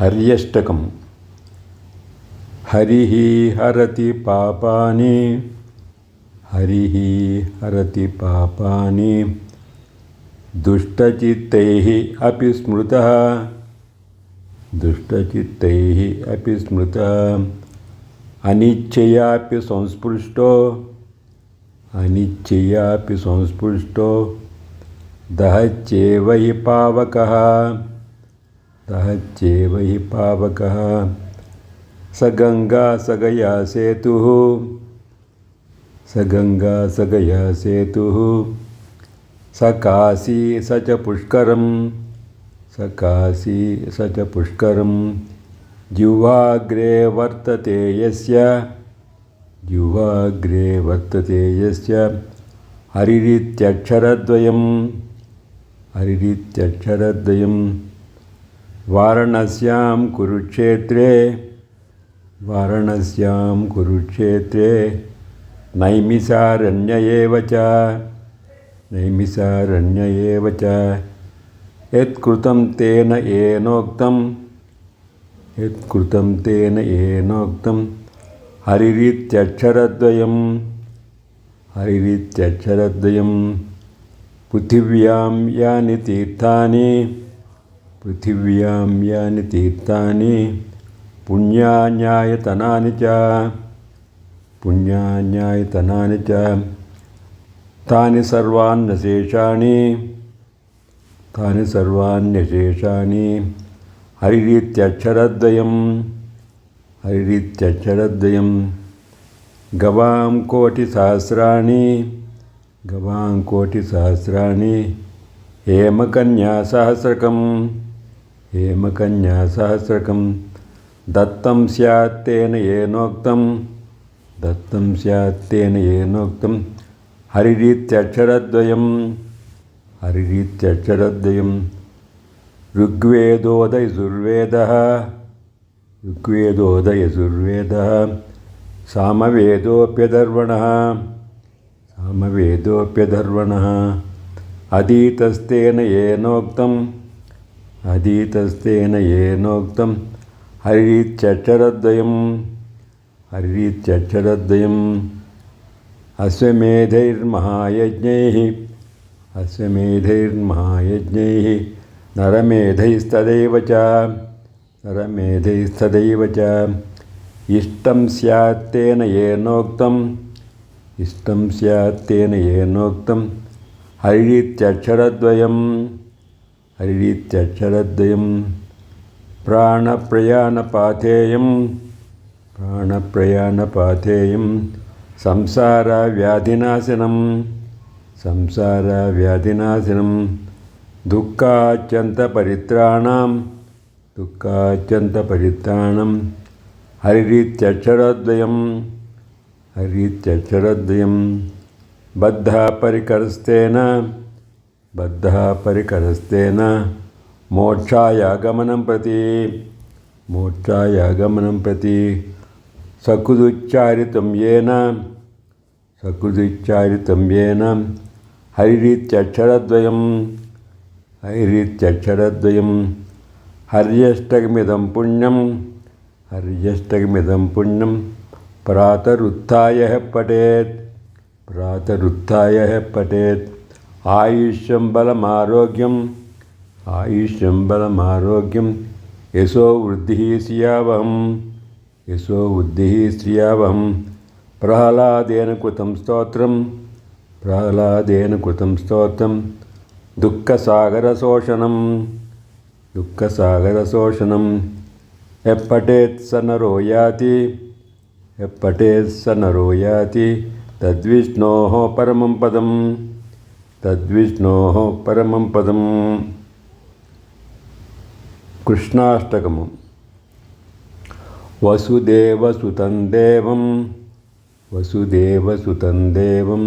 हर्यष्टकं हरी हरति पापानि। हरी हरति पापा दुष्टचित्तैः अपि स्मृत। दुष्टचित्तैः अपि स्मृत। अनिच्छयापि संस्पृष्टो। अनिच्छयापि संस्पृष्टो। दहच्चेव हि पावकः। सह चैव हि पावकः। स गङ्गा सगया सेतुः। स गङ्गा सगया सेतुः। स काशी स च पुष्करं स काशी स च पुष्करं जिह्वाग्रे वर्तते यस्य। वर्तते यस्य। हरिरित्यक्षरद्वयं वाराणस्यां कुरुक्षेत्रे वाराणस्यां कुरुक्षेत्रे नैमिषारण्य एव च नैमिषारण्य एव च यत्कृतं तेन येनोक्तं यत्कृतं तेन येनोक्तं हरित्यक्षरद्वयं हरिरीत्यक्षरद्वयं पृथिव्यां यानि तीर्थानि पृथिव्यां यानि तीर्थानि पुण्यान्यायतनानि च। पुण्यान्यायतनानि च। तानि सर्वान्यशेषाणि। तानि सर्वान्यशेषाणि। हरिरीत्यक्षरद्वयं हरिरीत्यक्षरद्वयं गवां कोटिसहस्राणि। गवां कोटिसहस्राणि। हेमकन्यासहस्रकम्। हेमकन्यासहस्रकं दत्तं स्यात् तेन येनोक्तं दत्तं स्यात् तेन येनोक्तं हरिरीत्यक्षरद्वयं हरिरीत्यक्षरद्वयं ऋग्वेदोदयजुर्वेदः ऋग्वेदोदयजुर्वेदः सामवेदोऽप्यधर्वणः सामवेदोऽप्यधर्वणः अधीतस्तेन येनोक्तं अधीतस्तेन येनोक्तं हरिरीत्यक्षरद्वयं हरिरीत्यक्षरद्वयम् अश्वमेधैर्महायज्ञैः। अश्वमेधैर्महायज्ञैः। नरमेधैस्तदैव च। नरमेधैस्तदैव च। इष्टं स्यात्तेन येनोक्तम्। इष्टं स्यात्तेन येनोक्तं हरिरीत्यक्षरद्वयम् हरिरीत्यक्षरद्वयं प्राणप्रयाणपाथेयं प्राणप्रयाणपाथेयं संसारव्याधिनाशनं संसारव्याधिनाशनं दुःखाच्यन्तपरित्राणां दुःखाच्यन्तपरित्राणं हरिरीत्यक्षरद्वयं हरिरीत्यक्षरद्वयं बद्धापरिकर्स्तेन బద్ధ పరికరస్తేన మోక్షాయాగమనం ప్రతి. మోక్షాయాగమనం ప్రతి. సకృదుచ్చారితం ఏన. సకృదుచ్చారితం ఏన. హరిరీత్యక్షరద్వయం. హరిరిత్యక్షరద్వయం. హర్యష్టమిదం పుణ్యం. హర్యష్టమిదం పుణ్యం. ప్రాతరుత్య పఠేత్. ప్రాతరుత్య పఠేత్. ఆయుష్యం బలం ఆరోగ్యం ఆయుష్యం బలం ఆరోగ్యం యశో వృద్ధి శ్రియావహం యశో వృద్ధి శ్రియావహం. ప్రహ్లాదేన కృతం స్తోత్రం ప్రహ్లాదేన కృతం స్తోత్రం. దుఃఖసాగరశోషణం దుఃఖసాగరశోషణం ఎప్పటేత్ స నరో యాతి ఎప్పటేత్ స నరో యాతి. తద్విష్ణో పరమం పదం. తద్విష్ణో పరమం పదం కృష్ణాష్టకము వసుదేవసుతం దేవం వసుదేవసుతం దేవం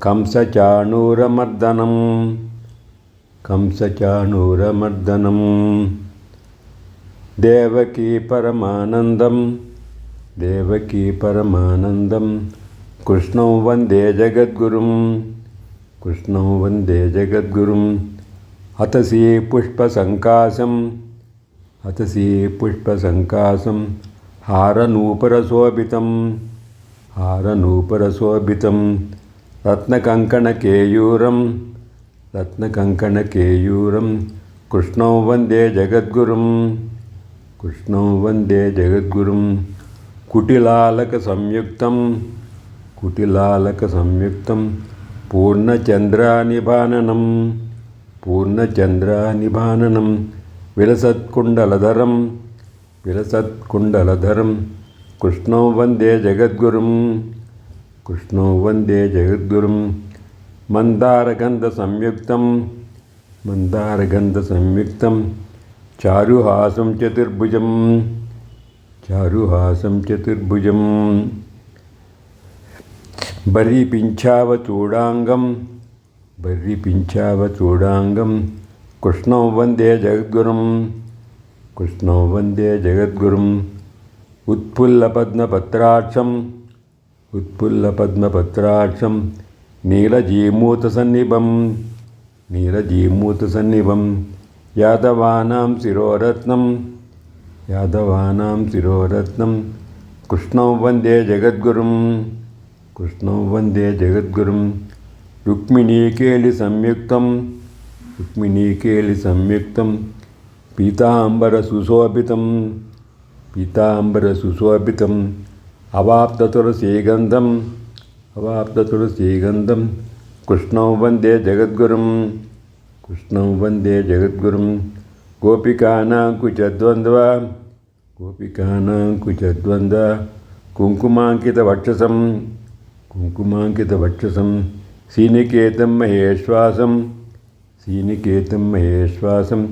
కంసచాణూరమర్దనం కంసచాణూరమర్దనం దేవకీ పరమానందం దేవకీ పరమానందం కృష్ణం వందే జగద్గురుం कृष्णो वन्दे जगद्गुरुम् हतसि पुष्पसङ्कासं हतसि पुष्पसङ्कासं हारनूपरशोभितं हारनूपरशोभितं रत्नकङ्कणकेयूरं रत्नकङ्कणकेयूरं कृष्णो वन्दे जगद्गुरुं कृष्णो वन्दे जगद्गुरुं कुटिलालकसंयुक्तं कुटिलालकसंयुक्तं పూర్ణచంద్రానిభాననం పూర్ణచంద్రానిభాననం విలసత్కుండలధరం విలసత్కుండలధరం కృష్ణో వందే జగద్గురుం కృష్ణో వందే జగద్గురుం మందారగంధసంయుక్తం మందారగంధసంయుక్తం చారుహాసం చతుర్భుజం చారుహాసం చతుర్భుజం बरीपिञ्छावचूडाङ्गं बर्रिपिञ्छावचूडाङ्गं कृष्णौ वन्दे जगद्गुरुं कृष्णौ वन्दे जगद्गुरुम्। उत्फुल्लपद्मपत्राक्षम् उत्फुल्लपद्मपत्राक्षं नीलजीमूतसन्निभं नीलजीमूतसन्निभं यादवानां शिरोरत्नं यादवानां शिरोरत्नं कृष्णौ वन्दे కృష్ణం వందే జగద్గురుం రుక్మిణీకేలి సంయుక్తం రుక్మిణీకేలి సంయుక్తం పీతాంబర సుశోభితం పీతాంబర సుశోభితం అవాప్తతులసీగంధం అవాప్తతులసీగంధం కృష్ణం వందే జగద్గురుం కృష్ణం వందే జగద్గురుం గోపికానాంకుచద్వంద్వ గోపికానాంకుచద్వంద్వ కుంకుమాంకిత వక్షసం कुङ्कुमाङ्कितवक्षसं श्रीनिकेतं महेश्वासं। श्रीनिकेतं महेश्वासं।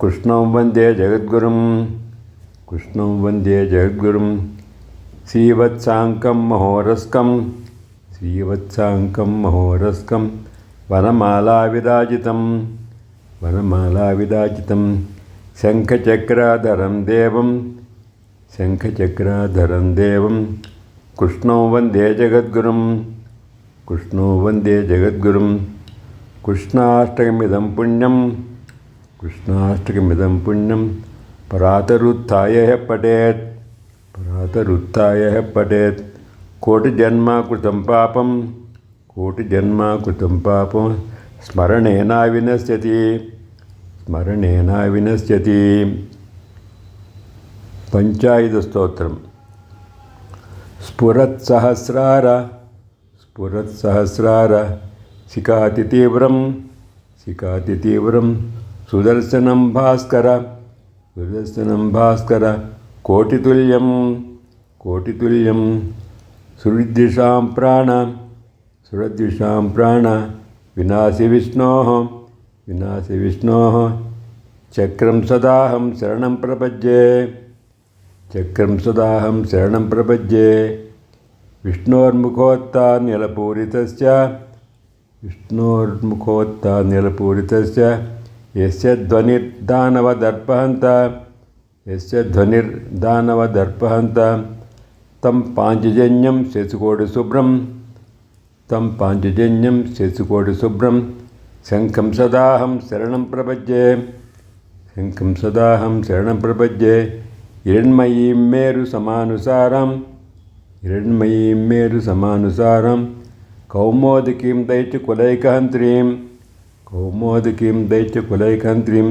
कृष्णौ वन्दे जगद्गुरुं कृष्णौ वन्दे जगद्गुरुं श्रीवत्साङ्कं महोरस्कं श्रीवत्साङ्कं महोरस्कं वनमालाविराजितं वनमालाविराजितं शङ्खचक्राधरं देवं शङ्खचक्राधरं देवं कृष्णौ वंदे जगद्गुरुं कृष्णौ वंदे जगद्गुरुं कृष्णाष्टकमिदं पुण्यं कृष्णाष्टकमिदं पुण्यं प्रातरुत्थाय पठेत्। प्रातरुत्थाय पठेत्। कोटिजन्मा कृतं पापं। कोटिजन्मा कृतं पापं स्मरणेना विनश्यति। स्मरणेना विनश्यति पञ्चायुधस्तोत्रं स्फुरत्सहस्रार स्फुरत्सहस्रार शिखातितीव्रं शिखातितीव्रं सुदर्शनं भास्कर सुदर्शनं भास्कर कोटितुल्यं कोटितुल्यं सुहृद्दिशां प्राण सुहृद्दिशां प्राण विनाशि विष्णोः विनाशि विष्णोः चक्रं सदाहं शरणं प्रपद्ये चक्रं सदाहं शरणं प्रपद्ये विष्णोर्मुखोत्तान्यलपूरितस्य विष्णोर्मुखोत्तान्यलपूरितस्य यस्य ध्वनिर्दानवदर्पहन्त। यस्य ध्वनिर्दानवदर्पहन्त। तं पाञ्चजन्यं शशिकोटिशुभ्रं तं पाञ्चजन्यं शशिकोटिशुभ्रं शङ्खं सदाहं शरणं प्रपद्ये शङ्खं सदाहं शरणं प्रपद्ये हिरण्मयीं मेरुसमानुसारं हिरण्मयीं मेरुसमानुसारं कौमोदकीं दैत्यकुलैकहन्त्रीं कौमोदकीं दैत्यकुलैकहन्त्रीं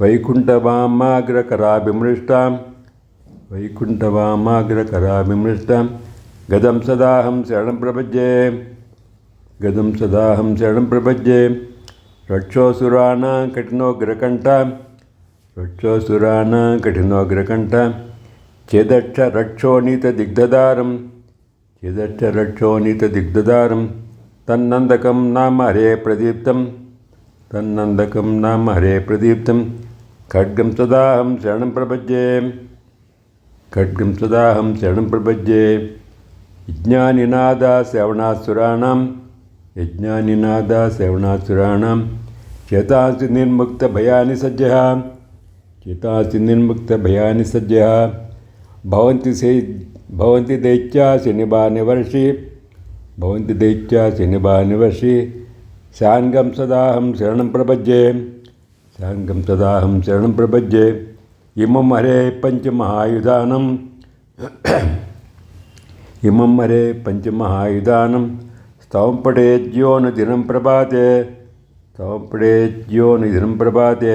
वैकुण्ठवामाग्रकराभिमृष्टां वैकुण्ठवामाग्रकराभिमृष्टां गदं सदाहं शरणं प्रपद्ये गदं सदाहं शरणं प्रपद्ये रक्षोऽसुराणां कठिनोग्रकण्ठां రక్షోసురాణ కఠినోగ్రకంఠ చేదక్ష రక్షోనీత దిగ్ధదారం చేదక్ష రక్షోనీత దిగ్ధదారం తన్నందకం నామ హరే ప్రదీప్తం తన్నందకం నామ హరే ప్రదీప్తం. ఖడ్గం సదాహం శరణం ప్రపజ్యే ఖడ్గం సదాహం శరణం ప్రపజ్యే యజ్ఞానినాద శ్రవణాసురాణం యజ్ఞానినాద శ్రవణాసురాణం. చేతాంసి నిర్ముక్త భయాని సజ్జ चिताचिन्मुक्तभयानि सज्जः भवन्ति से भवन्ति दैत्या शनिभानिवर्षि भवन्ति दैत्या शनिभानिवर्षि शाङ्गं सदाहं शरणं प्रपद्ये शाङ्गं सदाहं शरणं प्रपद्ये इमं हरे पञ्चमहायुधानम् इमं हरे पञ्चमहायुधानं स्तवं पठेज्योनुदिनं प्रभाते स्तवं पठेज्योनुदिनं प्रभाते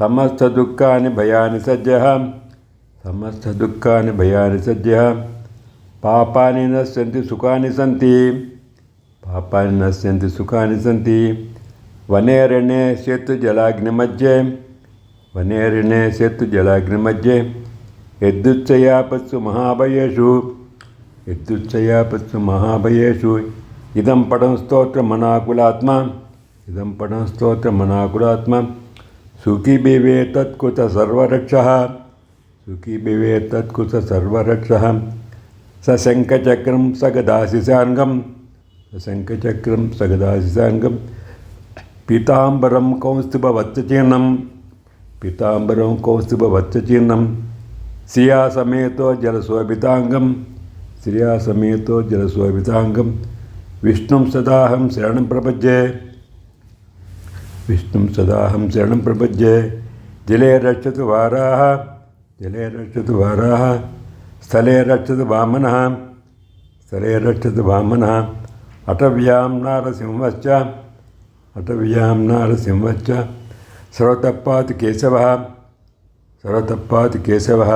సమస్త దుఃఖాన్ని భయాన్ని సజ్జ సమస్త దుఃఖాన్ని భయాన్ని సజ్జ పాపాన్ని నశ్యంతి సుఖాన్ని సంతి. పాపాన్ని నశ్యంతి సుఖాన్ని సంతి. వనేరణ్యే సేతు జలాగ్ని మధ్యే. వనేరణ్యే సేతు జలాగ్ని మధ్యే. ఎద్దుచ్చయాపత్సు మహాభయేషు. ఎద్దుచ్చయాపత్సు మహాభయేషు. ఇదం పడం స్తోత్ర మనాకులాత్మ ఇదం పడం స్తోత్ర మనాకులాత్మ सुखीबिवे तत्कृत सर्वरक्षः सुखीबिवे तत्कृत सर्वरक्षः सशङ्खचक्रं सगदाशिषाङ्गं स शङ्खचक्रं पीताम्बरं कौस्तुभवत्सचीर्णं पीताम्बरं कौस्तुभवत्सचीर्णं श्रियासमेतो जलसोभिताङ्गं श्रिया जलसोभिताङ्गं विष्णुं सदाहं शरणं प्रपजे விஷ்ணும் சதாஹம் சரணம் பிரபஜ்யே ஜலே ரட்சது வாராக ஜலே ரட்சது வாராக ஸ்தலே ரட்சது வாமனः स्थले रक्षतु वामनः अटव्यां नारसिंहश्च अटव्यां नारसिंहश्च सरतप्पात् केशवः सरतप्पात् केशवः